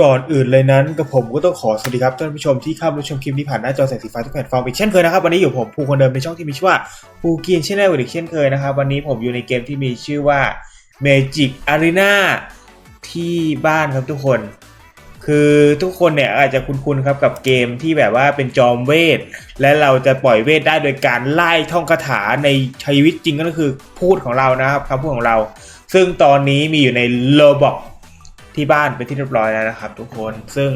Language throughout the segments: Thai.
ก่อนอื่นเลยนั้นกับผมก็ต้องขอสวัสดีครับท่านผู้ชมที่เข้ามาชมคลิปนี้ผ่านหน้าจอแสงสีฟ้าทุกแพลตฟอร์มอีกเช่นเคยนะครับวันนี้อยู่ผมภูคนเดิมในช่องที่มีชื่อว่าภูเกียนชแนลอีกเช่นเคยนะครับวันนี้ผมอยู่ในเกมที่มีชื่อว่า Magic Arena ที่บ้านครับทุกคน คือทุกคนเนี่ยอาจจะคุ้นๆครับกับเกมที่แบบว่าเป็นจอมเวท และเราจะปล่อยเวทได้โดยการไล่ท่องคาถาในชีวิตจริงก็คือพูดของเรานะครับคำพูดของเรา ซึ่งตอนนี้มีอยู่ในโลบอก ที่บ้านเป็นที่เรียบร้อยแล้วนะครับทุกคนซึ่ง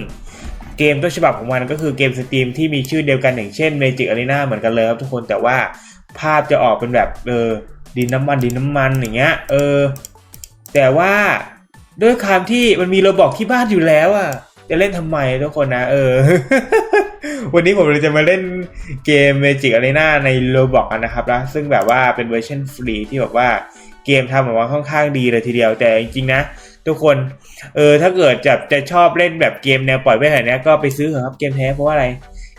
เกมต้นฉบับของมันก็คือเกมสตรีมที่มีชื่อเดียวกันอย่างเช่น Magic Arena เหมือนกันเลยครับทุกคนแต่ว่าภาพจะออกเป็นแบบเออดินน้ำมันดินน้ำมันอย่างเงี้ยเออแต่ว่าด้วยความที่มันมีโรบอกที่บ้านอยู่แล้วอะจะเล่นทำไมทุกคนนะ เออ วันนี้ผมเลยจะมาเล่นเกม Magic Arena ในโรบอกกันนะครับนะซึ่งแบบว่าเป็นเวอร์ชันฟรีที่แบบว่าเกมทำออกมาค่อนข้างดีเลยทีเดียวแต่จริงๆนะ ทุกคน เออ ถ้าเกิดจะจะชอบเล่นแบบเกมแนวปล่อยเวทแบบเนี้ยก็ไปซื้อเถอะครับเกมแท้เพราะว่าอะไร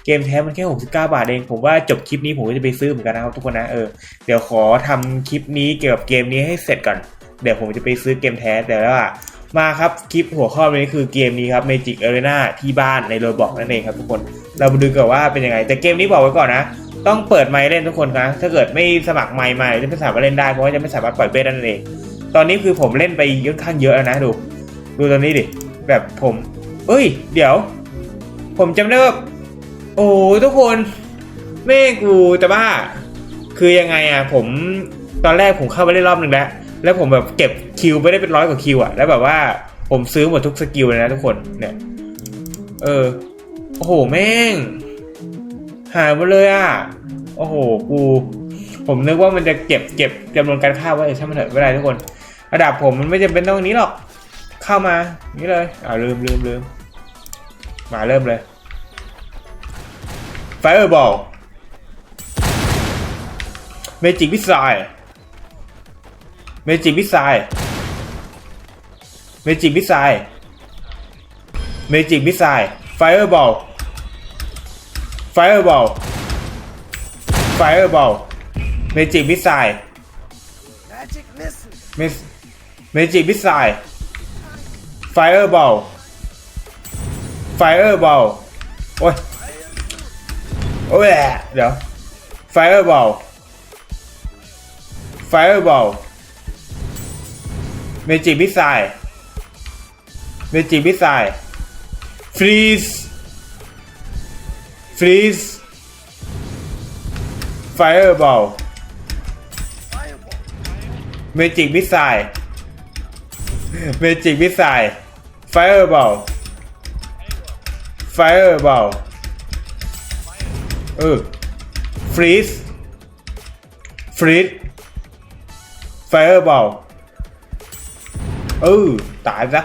เกมแท้มันแค่ 69 บาทเอง ผมว่าจบคลิปนี้ผมก็จะไปซื้อเหมือนกันนะครับทุกคนนะเออเดี๋ยวขอทำคลิปนี้เกี่ยวกับเกมนี้ให้เสร็จก่อนเดี๋ยวผมจะไปซื้อเกมแท้แต่แล้ว่ามาครับคลิปหัวข้อนี้คือเกมนี้ครับ Magic Arena ที่บ้านในโรบอกนั่นเองครับทุกคนเรามาดูกันว่าเป็นยังไง แต่เกมนี้บอกไว้ก่อนนะ ต้องเปิดไมค์เล่นทุกคนนะถ้าเกิดไม่สมัครไมค์มาจะไม่สามารถเล่นได้เพราะว่าจะไม่สามารถปล่อยเบสนั่นเอง ตอนนี้คือผมเล่นไปค่อนข้างเยอะแล้วนะดู ดูตอนนี้ดิ แบบผม เอ้ย เดี๋ยว ผมจำได้ว่า โอ้ทุกคนแม่งกูจะบ้า คือยังไงอะ ผมตอนแรกผมเข้าไปเล่นรอบหนึ่งแล้ว แล้วผมแบบเก็บคิวไปได้เป็นร้อยกว่าคิวอะ แล้วแบบว่าผมซื้อหมดทุกสกิลเลยนะทุกคน เนี่ย เออ โอ้โห แม่ง หายหมดเลยอะ โอ้โห กู ผมนึกว่ามันจะเก็บเก็บจำนวนการฆ่าไว้ใช่ไหมเถอะไม่ได้ทุกคน ระดับผมมันไม่จำเป็นต้องนี้หรอก เข้ามานี่เลยอ่าลืมลืมลืมมาเริ่มเลยไฟเออร์บอลเมจิกพิซายเมจิกพิซายเมจิกพิซายเมจิกพิซายไฟเออร์บอลไฟเออร์บอลไฟเออร์บอล Fireball Magic Missile Magic Missile Magic Missile Magic Missile Fireball Fireball Fireball Magic Missile Magic missile. Miss Magic Missile Fireball Fireball โอ้ย โอ้ย เดี๋ยว Fireball Fireball Magic Missile Magic Missile Freeze Freeze Fireball Fireball. เมจิกมิสไซเมจิกมิสไซไฟเออร์บอลไฟเออร์บอลเออฟรีสฟรีสไฟเออร์บอลเออตายซะ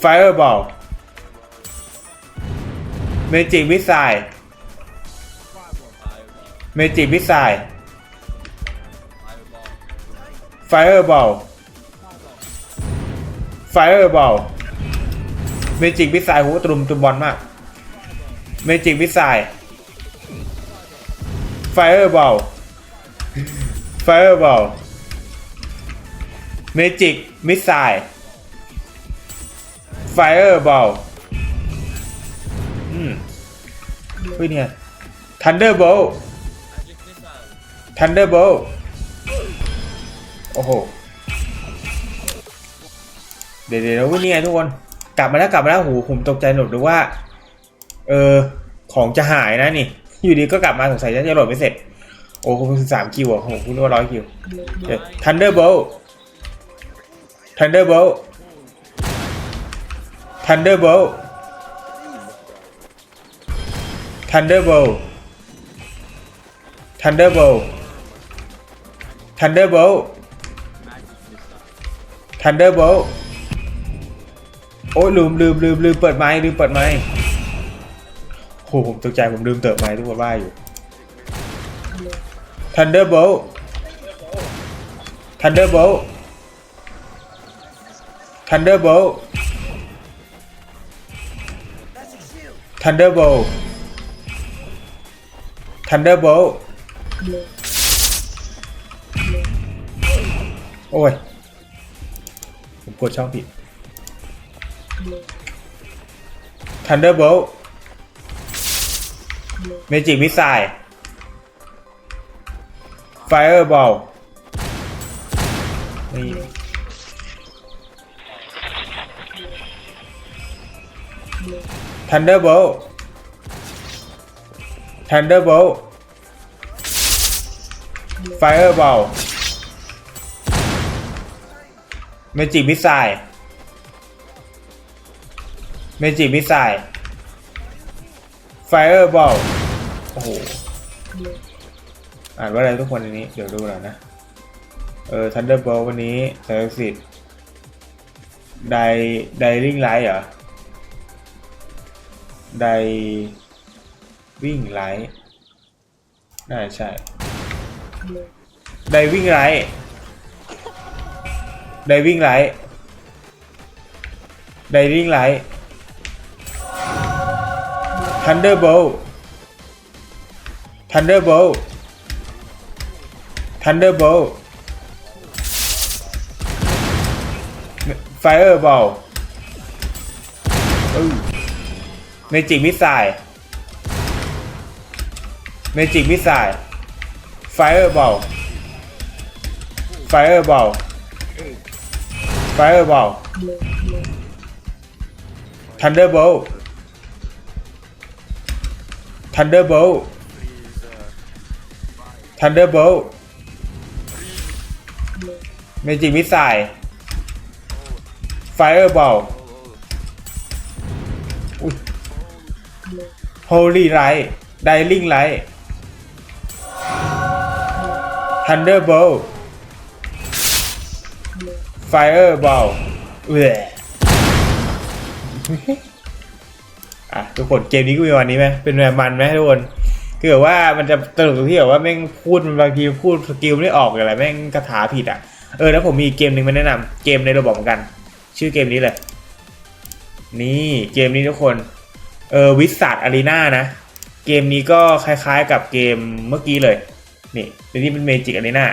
ไฟเออร์บอลเมจิกมิสไซเมจิกมิสไซ ไฟเออร์บอลไฟเออร์บอลเมจิกวิสัยโหตรุมตุ่มบอลมาก เมจิกวิสัยอร์บอลไฟเออร์บอลเมจิกมิสไซล์ไฟเออร์บอลอืมเฮ้ยเนี่ยทันเดอร์โบลทันเดอร์โบล โอ้โห เดี๋ยวเดี๋ยวเนี่ไงทุกคน กลับมาแล้วกลับมาแล้วโหผมตกใจหนุดหรือว่า เออ ของจะหายนะนี่ อยู่ดีก็กลับมาสงสัยจะโหลดไม่เสร็จ โอ้คุณสิบสามคิวอะโหคุณว่าร้อยคิวเดี๋ยว Thunderbolt Thunderbolt Thunderbolt Thunderbolt Thunderbolt Thunderbolt Thunderbolt โอ้ยลืมลืมลืมลืมเปิดไม้ลืมเปิดไม้โหผมตกใจผมลืมเติมไม้ทุกคนว่าอยู่ Thunderbolt Thunderbolt Thunderbolt Thunderbolt Thunderbolt โอ้ย ดช่องผิด Thunderbolt Magic Missile Fireball นี่ Thunderbolt Thunderbolt Fireball Magic Missile Magic Missile Fireball โอ้ เมจิมิสไซเมจิมิสไซไฟเออร์บอลโอ้โห อ่านว่าอะไรทุกคนในนี้ เดี๋ยวดูหน่อยนะ เออทันเดอร์บอลวันนี้ไซอร์สิตไดไดริ่งไลท์เหรอ ไดวิ่งไลท์น่าใช่ ไดวิ่งไลท์ ไดวิ่งไลท์ไดวิ่งไลท์ Thunderbolt Thunderbolt Thunderbolt Fireball เออ Magic Missile Magic Missile Fireball Fireball Fireball Thunderbolt Thunderbolt Thunderbolt Magic Missile Fireball อุ้ ย Holy Light Dying Light Thunderbolt Fireball เว้อะทุกคนเกมนี้ก็มีวันนี้ไหมเป็นแบบมันไหมทุกคนคือแบบว่ามันจะตลกตรงที่แบบว่าแม่งพูดบางทีพูดสกิลไม่ออกอะไรแม่งคาถาผิดอะเออแล้วผมมีเกมหนึ่งมาแนะนำเกมในระบบเหมือนกัน ชื่อเกมนี้เลยนี่เกมนี้ทุกคนเออวิสัทอารีนานะเกมนี้ก็คล้ายๆกับเกมเมื่อกี้เลยนี่อันนี้เป็นเมจิกอารีนา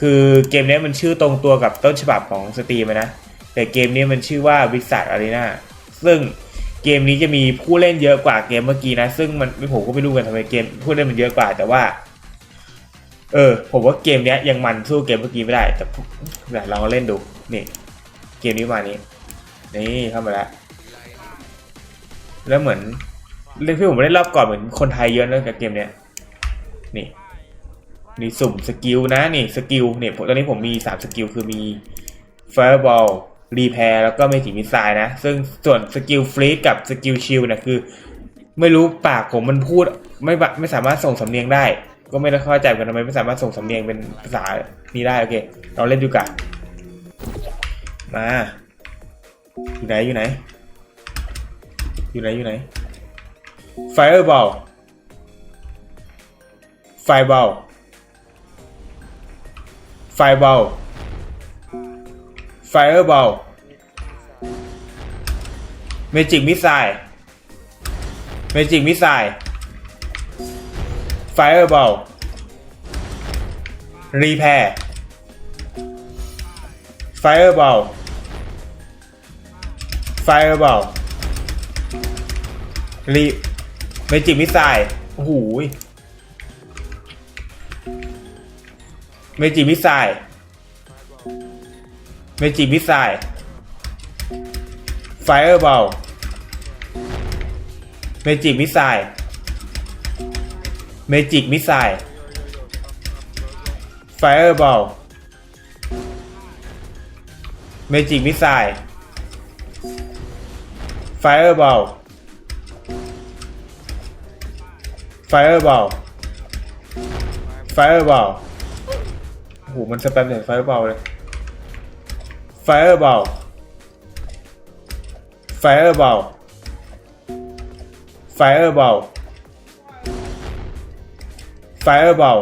คือเกมนี้มันชื่อตรงตัวกับต้นฉบับของสตรีมนะ แต่เกมนี้มันชื่อว่าวิสัทอารีนาซึ่งเกมนี้จะมีผู้เล่นเยอะกว่าเกมเมื่อกี้นะ ซึ่งมันผมก็ไม่รู้กันทำไมเกมผู้เล่นมันเยอะกว่า แต่ว่า เออ ผมว่าเกมนี้ยังมันสู้เกมเมื่อกี้ไม่ได้ แต่เดี๋ยวลองเล่นดูนี่ เกมนี้มานี้นี่เข้ามาแล้วแล้วเหมือนเล่นที่ผมเล่นรอบก่อนเหมือนคนไทยเยอะนะกับเกมเนี้ยนี่ นี่สุ่มสกิลนะนี่สกิลเนี่ยตอนนี้ผมมีสามสกิลคือมี Fireball รีแพร์แล้วก็ไม่ถีมิสไซล์นะ ซึ่งส่วนสกิลฟรีดกับสกิลชิลเนี่ยคือ ไม่รู้ปากผมมันพูดไม่ไม่สามารถส่งสำเนียงได้ ก็ไม่ได้เข้าใจกันทำไมไม่สามารถส่งสำเนียงเป็นภาษานี้ได้ โอเค เราเล่นดูกันมาอยู่ไหนอยู่ไหน อยู่ไหนอยู่ไหน Fireball Fireball Fireball Fireball Magic Missile Magic Missile Fireball Repair Fireball Fireball รีเมจิกมิสไซล์โอ้โหเมจิกมิสไซล์เมจิกมิสไซล์ไฟเออร์บอลเมจิกมิสไซล์เมจิกมิสไซล์ไฟเออร์บอลเมจิกมิสไซล์ไฟ เมจิมิสไซเมจิมิสไซไฟเออร์บอลเมจิมิสไซเมจิกมิสไซไฟเออร์บอลเมจิกมิสไซไฟเออร์บอลไฟเออร์บอลไฟเออร์บอล หมันสแปมใส่ไฟเบาเลยไฟเบาไฟเบาไฟเบาไฟเบา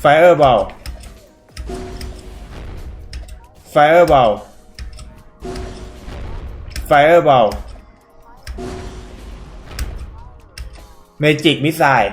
ไฟเบาไฟเบาไฟเบาเมจิกมิสไซล์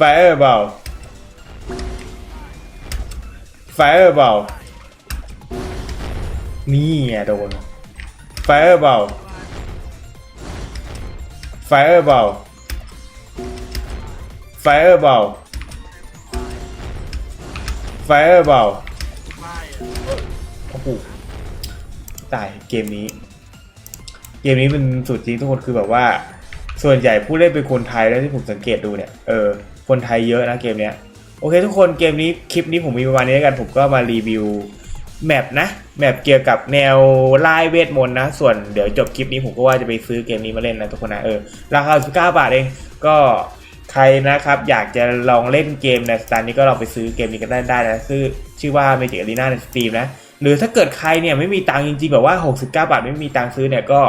Fireball Fireball นี่ไงโดน Fireball Fireball Fireball Fireball โอ้โหตายเกมนี้ เกมนี้เป็นสุดจริงทุกคนคือแบบว่า ส่วนใหญ่ผู้เล่นเป็นคนไทยแล้วที่ผมสังเกตดูเนี่ย เออ คนไทยเยอะนะเกมเนี้ยโอเคทุกคนเกมนี้คลิปนี้ผมมีประมาณนี้แล้วกันผมก็มารีวิวแมปนะแมปเกี่ยวกับแนวไล่เวทมนต์นะ ส่วนเดี๋ยวจบคลิปนี้ผมก็ว่าจะไปซื้อเกมนี้มาเล่นนะทุกคนนะเออราคา19บาทเองก็ใครนะครับอยากจะลองเล่นเกมในสไตล์นี้ก็ลองไปซื้อเกมนี้กันได้ได้นะชื่อชื่อว่า Magic Arena ใน Steam นะ หรือถ้าเกิดใครเนี่ยไม่มีตังค์จริงๆ แบบว่า 69 บาทไม่มีตังค์ซื้อเนี่ยก็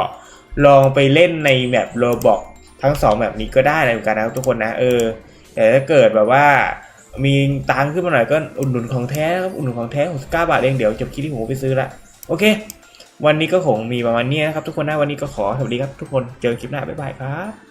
ลองไปเล่นในแมปโรบอกทั้งสองแบบนี้ก็ได้นะเหมือนกันนะทุกคนนะเออ แต่ถ้าเกิดแบบว่ามีตังขึ้นมาหน่อยก็อุดหนุนของแท้ครับอุดหนุนของแท้69บาทเองเดี๋ยวจบคลิปที่ผมไปซื้อละโอเค วันนี้ก็คงมีประมาณนี้นะครับทุกคนนะวันนี้ก็ขอสวัสดีครับทุกคนเจอคลิปหน้าบ๊ายบายครับ